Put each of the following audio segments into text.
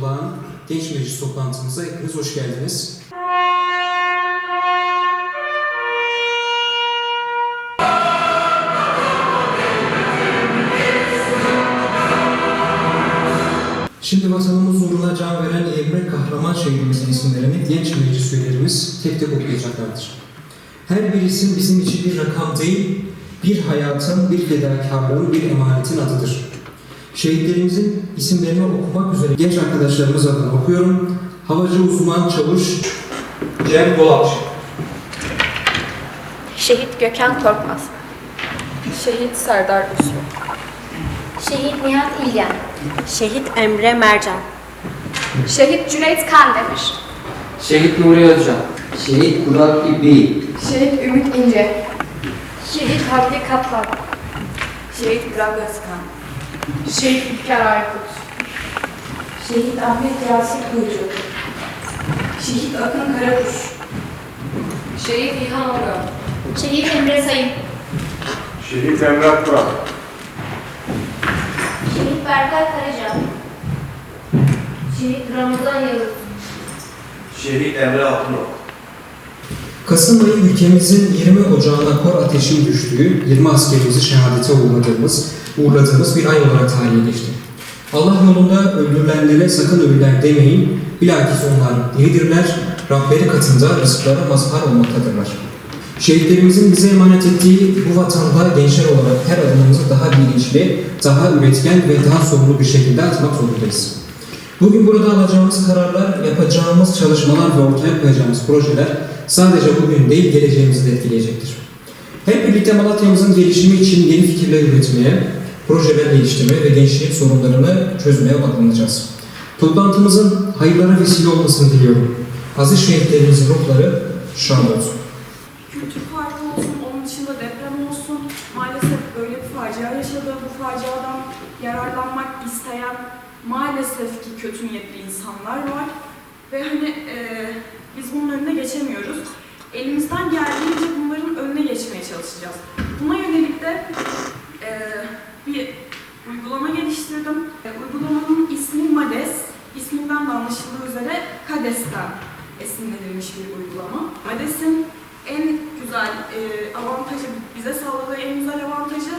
olağan genç meclis toplantımıza hepiniz hoş geldiniz. Şimdi vatanımız uğruna can veren Emre Kahraman şehrimizin isimlerini genç meclis üyelerimiz tek tek okuyacaklardır. Her bir isim bizim için bir rakam değil, bir hayatın, bir fedakarlığın, bir emanetin adıdır. Şehitlerimizin isimlerini okumak üzere genç arkadaşlarımız adına okuyorum. Havacı uzman çavuş Cem Dolapçı. Şehit Gökhan Korkmaz. Şehit Serdar Uslu. Şehit Nihat İlgen. Şehit Emre Mercan. Şehit Cüneyt Kandemir. Şehit Nuri Özcan. Şehit Burak İbi, Şehit Ümit İnce. Şehit Hamdi Kaplan. Şehit Burak Özkan. Şehit İlker Aykut. Şehit Ahmet Yasin Kuyucu. Şehit Akın Karakuş. Şehit İlhan Oran. Şehit Emre Sayın. Şehit Emrah Burak. Şehit Berkay Karaca. Şehit Ramazan Yavuz. Şehit Emre Altınok. Kasım ayı ülkemizin 20 Ocağı'na kor ateşin düştüğü, 20 askerimizi şehadete uğurladığımız, uğurladığımız bir ay olarak tarihe geçti. Allah yolunda öldürülenlere sakın ölüler demeyin, bilakis onlar diridirler, Rableri katında rızıkları mazhar olmaktadırlar. Şehitlerimizin bize emanet ettiği bu vatanda gençler olarak her adımımızı daha bilinçli, daha üretken ve daha sorumlu bir şekilde atmak zorundayız. Bugün burada alacağımız kararlar, yapacağımız çalışmalar ve ortaya koyacağımız projeler sadece bugün değil geleceğimizi de etkileyecektir. Hep birlikte Malatya'mızın gelişimi için yeni fikirler üretmeye, projeler geliştirmeye ve gençliğin sorunlarını çözmeye odaklanacağız. Toplantımızın hayırlara vesile olmasını diliyorum. Aziz şehitlerimizin ruhları şad olsun. kültür parkı olsun, onun dışında deprem olsun. Maalesef böyle bir facia yaşadı. Bu faciadan yararlanmak isteyen maalesef ki kötü niyetli insanlar var. Ve hani e, biz bunun önüne geçemiyoruz. Elimizden geldiğince bunların önüne geçmeye çalışacağız. Buna yönelik de e, bir uygulama geliştirdim. E, uygulamanın ismi MADES. İsminden de anlaşıldığı üzere KADES'ten esinlenilmiş bir uygulama. MADES'in en güzel e, avantajı, bize sağladığı en güzel avantajı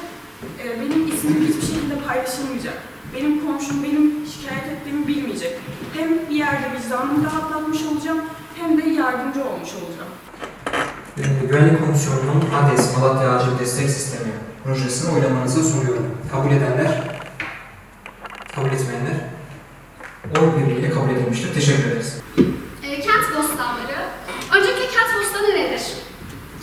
e, benim ismim hiçbir şekilde paylaşılmayacak. Benim komşum benim şikayet ettiğimi bilmeyecek. Hem bir yerde vicdanımı rahatlatmış olacağım hem de yardımcı olmuş olacağım. Ee, Güvenlik Komisyonu'nun ADES Malatya Acil Destek Sistemi projesini oylamanızı sunuyorum. Kabul edenler, kabul etmeyenler oy birliğiyle kabul edilmiştir. Teşekkür ederiz. E, kent bostanları. Öncelikle kent bostanı nedir?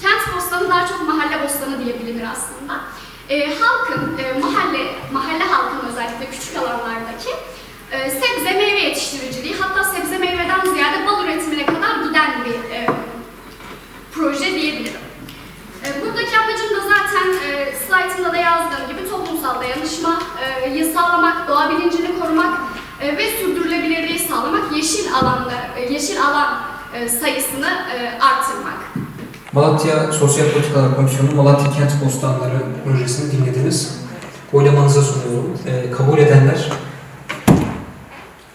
Kent bostanı daha çok mahalle bostanı diyebilir aslında. E, halkın, e, mahalle, mahalle halkın özellikle küçük alanlardaki e, sebze meyve yetiştiriciliği hatta sebze meyveden ziyade bal üretimine kadar giden bir e, proje diyebilirim. E, buradaki amacım da zaten e, slaytımda da yazdığım gibi toplumsal dayanışma, e, sağlamak, doğa bilincini korumak e, ve sürdürülebilirliği sağlamak, yeşil alanda, e, yeşil alan e, sayısını e, artırmak. Malatya Sosyal Politikalar Komisyonu Malatya Kent Bostanları projesini dinlediniz. Oylamanıza sunuyorum. Ee, kabul edenler,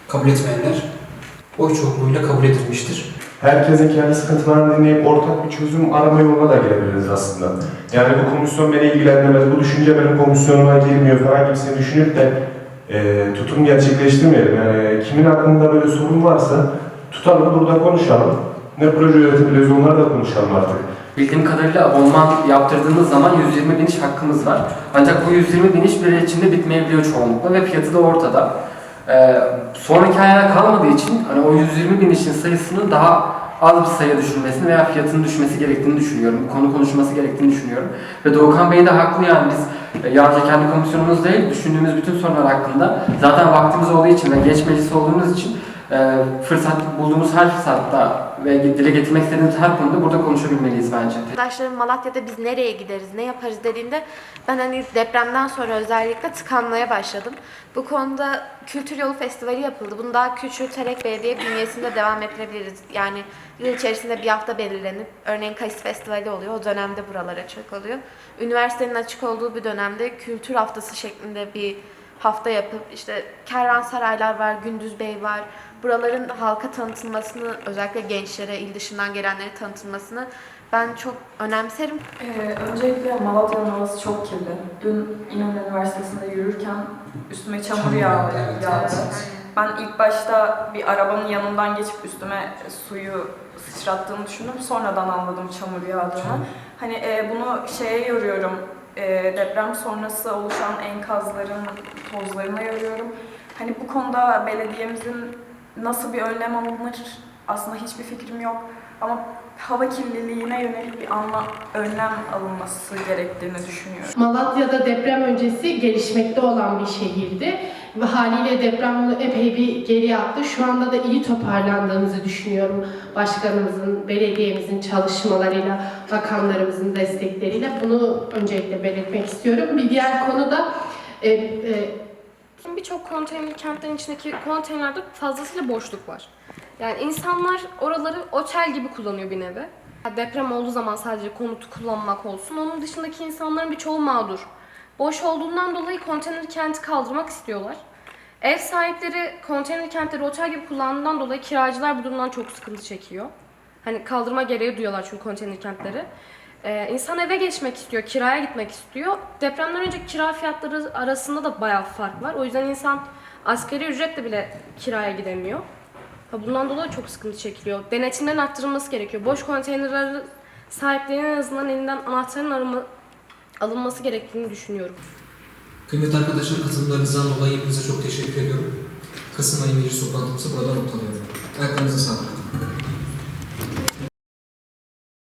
kabul etmeyenler oy çokluğuyla kabul edilmiştir. Herkesin kendi sıkıntılarını dinleyip ortak bir çözüm arama yoluna da girebiliriz aslında. Yani bu komisyon beni ilgilendirmez, bu düşünce benim komisyonuma girmiyor falan gibisini düşünüp de e, tutum gerçekleştirmeyelim. Yani kimin aklında böyle sorun varsa tutalım burada konuşalım. Ne proje üretebiliriz onları da konuşalım artık. Bildiğim kadarıyla abonman yaptırdığınız zaman 120 biniş hakkımız var. Ancak bu 120 biniş bir ay içinde bitmeyebiliyor çoğunlukla ve fiyatı da ortada. Ee, sonraki ayına kalmadığı için hani o 120 binişin sayısının daha az bir sayıya düşürmesini veya fiyatının düşmesi gerektiğini düşünüyorum. Bu konu konuşulması gerektiğini düşünüyorum. Ve Doğukan Bey de haklı yani biz e, yalnızca kendi komisyonumuz değil, düşündüğümüz bütün sorunlar hakkında zaten vaktimiz olduğu için ve genç meclis olduğumuz için e, fırsat bulduğumuz her fırsatta ve dile getirmek istediğimiz her konuda burada konuşabilmeliyiz bence. Arkadaşlarım Malatya'da biz nereye gideriz, ne yaparız dediğinde ben hani depremden sonra özellikle tıkanmaya başladım. Bu konuda Kültür Yolu Festivali yapıldı. Bunu daha küçülterek belediye bünyesinde devam ettirebiliriz. Yani yıl içerisinde bir hafta belirlenip örneğin Kayısı Festivali oluyor. O dönemde buralar açık oluyor. Üniversitenin açık olduğu bir dönemde kültür haftası şeklinde bir hafta yapıp işte kervansaraylar var, Gündüz Bey var. Buraların halka tanıtılmasını, özellikle gençlere, il dışından gelenlere tanıtılmasını ben çok önemserim. Ee, öncelikle Malatya'nın havası çok kirli. Dün İnönü Üniversitesi'nde yürürken üstüme çamur Çamur yağ, yağdı, yağdı. Ben ilk başta bir arabanın yanından geçip üstüme suyu sıçrattığını düşündüm. Sonradan anladım çamur yağdığını. Hani e, bunu şeye yoruyorum. E, deprem sonrası oluşan enkazların tozlarına yoruyorum. Hani bu konuda belediyemizin nasıl bir önlem alınır aslında hiçbir fikrim yok. Ama hava kirliliğine yönelik bir anla, önlem alınması gerektiğini düşünüyorum. Malatya'da deprem öncesi gelişmekte olan bir şehirdi ve haliyle deprem epey bir geri attı. Şu anda da iyi toparlandığımızı düşünüyorum. Başkanımızın, belediyemizin çalışmalarıyla, bakanlarımızın destekleriyle bunu öncelikle belirtmek istiyorum. Bir diğer konu da e, e, Birçok konteyner kentlerin içindeki konteynerlerde fazlasıyla boşluk var. Yani insanlar oraları otel gibi kullanıyor bir nevi. Deprem olduğu zaman sadece konutu kullanmak olsun. Onun dışındaki insanların birçoğu mağdur. Boş olduğundan dolayı konteyner kenti kaldırmak istiyorlar. Ev sahipleri konteyner kentleri otel gibi kullandığından dolayı kiracılar bu durumdan çok sıkıntı çekiyor. Hani kaldırma gereği duyuyorlar çünkü konteyner kentleri. Ee, insan eve geçmek istiyor, kiraya gitmek istiyor. Depremden önceki kira fiyatları arasında da bayağı fark var. O yüzden insan asgari ücretle bile kiraya gidemiyor. Ha, bundan dolayı çok sıkıntı çekiliyor. Denetimlerin arttırılması gerekiyor. Boş konteynerler sahiplerinin en azından elinden anahtarın arınma, alınması gerektiğini düşünüyorum. Kıymetli arkadaşlar katılımlarınızdan dolayı hepinize çok teşekkür ediyorum. Kasım ayı meclis toplantımızı burada noktalıyorum. Ayaklarınıza sağlık.